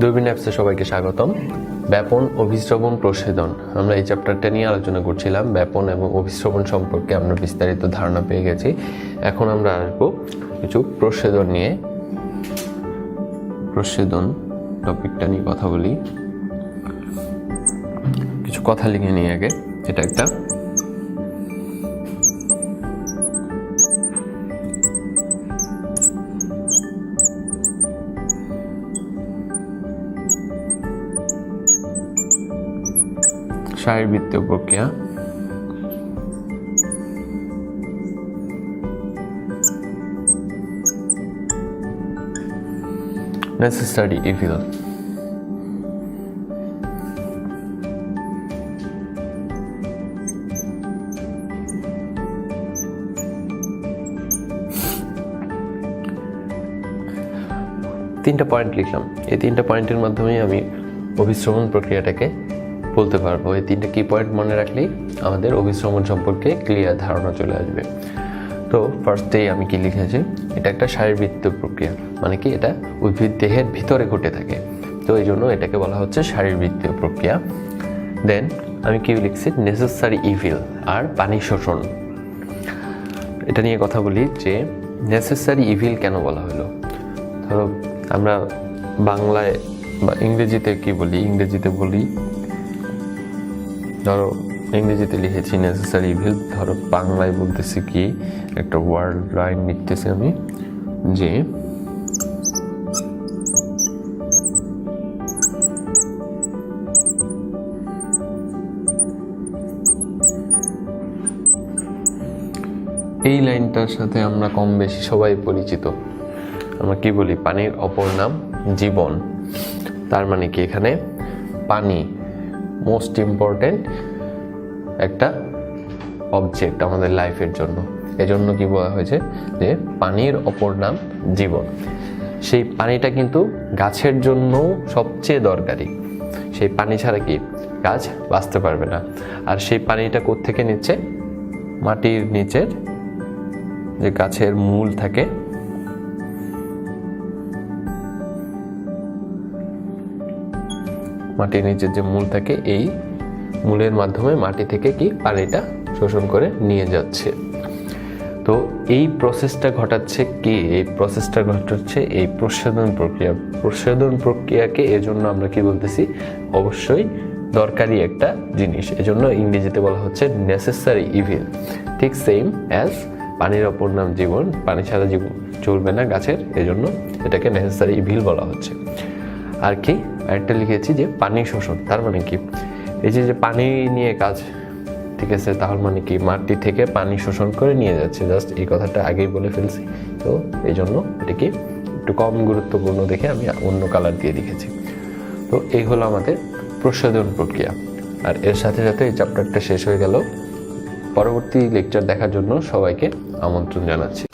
দূরবীন অ্যাপসে সবাইকে স্বাগতম। ব্যাপন অভিশ্রবণ প্রসেদন। আমরা এই চ্যাপ্টারটা নিয়ে আলোচনা করছিলাম, ব্যাপন এবং অভিশ্রবণ সম্পর্কে আমরা বিস্তারিত ধারণা পেয়ে গেছি। এখন আমরা আসব কিছু প্রসেদন নিয়ে। প্রসেদন টপিকটা নিয়ে কথা বলি। কিছু কথা লিখে নিই আগে এটা একটা শারীরবৃত্তীয় প্রক্রিয়া। Necessary evil. তিনটা পয়েন্ট লিখলাম। এই তিনটা পয়েন্টের মাধ্যমেই আমি অভিশ্রবণ প্রক্রিয়াটাকে বলতে পারব, এই তিনটা কি পয়েন্ট মনে রাখলেই আমাদের অভিশ্রবণ সম্পর্কে ক্লিয়ার ধারণা চলে আসবে। তো ফার্স্টেই আমি কি লিখেছি? এটা একটা শারীরবৃত্তীয় প্রক্রিয়া মানে কি এটা উদ্ভিদ দেহের ভিতরে ঘটে থাকে। তো এই জন্য এটাকে বলা হচ্ছে শারীরবৃত্তীয় প্রক্রিয়া। দেন আমি কি লিখছি? নেসেসারি ইভিল আর পানি শোষণ। এটা নিয়ে কথা বলি যে নেসেসারি ইভিল কেন বলা হলো? ধরো আমরা বাংলায় বা ইংরেজিতে কি বলি? ইংরেজিতে বলি ধরো, ইংরেজিতে লিখেছি নেসেসারি ইভিল ধরো, বাংলায় বলতেছি কি, একটা ওয়ার্ড লাইন লিখতেছি আমি, যে এই লাইনটার সাথে আমরা কম বেশি সবাই পরিচিত। আমরা কি বলি? পানির অপর নাম জীবন। তার মানে কি এখানে? পানি। মোস্ট ইম্পর্টেন্ট একটা অবজেক্ট আমাদের লাইফের জন্য। এজন্য কি বলা হয়েছে যে পানির অপর নাম জীবন। সেই পানিটা কিন্তু গাছের জন্য সবচেয়ে দরকারি। সেই পানি ছাড়া কি গাছ বাঁচতে পারবে না। আর সেই পানিটা কোত্থেকে নিচ্ছে? মাটির নিচের যে গাছের মূল থাকে মাটির নিচের যে মূল থাকে, এই মূলের মাধ্যমে মাটি থেকে কি পানিটা শোষণ করে নিয়ে যাচ্ছে। তো এই প্রসেসটা ঘটাচ্ছে কি? এই প্রসেসটা ঘটাচ্ছে এই প্রসাদন প্রক্রিয়া। প্রসাদন প্রক্রিয়াকে এজন্য আমরা কি বলতেছি? অবশ্যই দরকারি একটা জিনিস। এজন্য ইংরেজিতে বলা হচ্ছে নেসেসারি ইভিল ঠিক সেম অ্যাজ পানির অপর নাম জীবন, পানি ছাড়া জীবন চলবে না গাছের। এজন্য এটাকে নেসেসারি ইভিল বলা হচ্ছে। আর কি? আরেকটা লিখেছি যে পানি শোষণ, তার মানে কি? এই যে যে পানি নিয়ে কাজ, ঠিক আছে তাহলে মানে কি? মাটি থেকে পানি শোষণ করে নিয়ে যাচ্ছে, জাস্ট এই কথাটা আগেই বলে ফেলছি। তো এই জন্য এটাকে একটু কম গুরুত্বপূর্ণ দেখে আমি অন্য কালার দিয়ে লিখেছি। তো এই হলো আমাদের প্রসাধন প্রক্রিয়া। আর এর সাথে সাথে এই চ্যাপ্টারটা শেষ হয়ে গেল। পরবর্তী লেকচার দেখার জন্য সবাইকে আমন্ত্রণ জানাচ্ছি।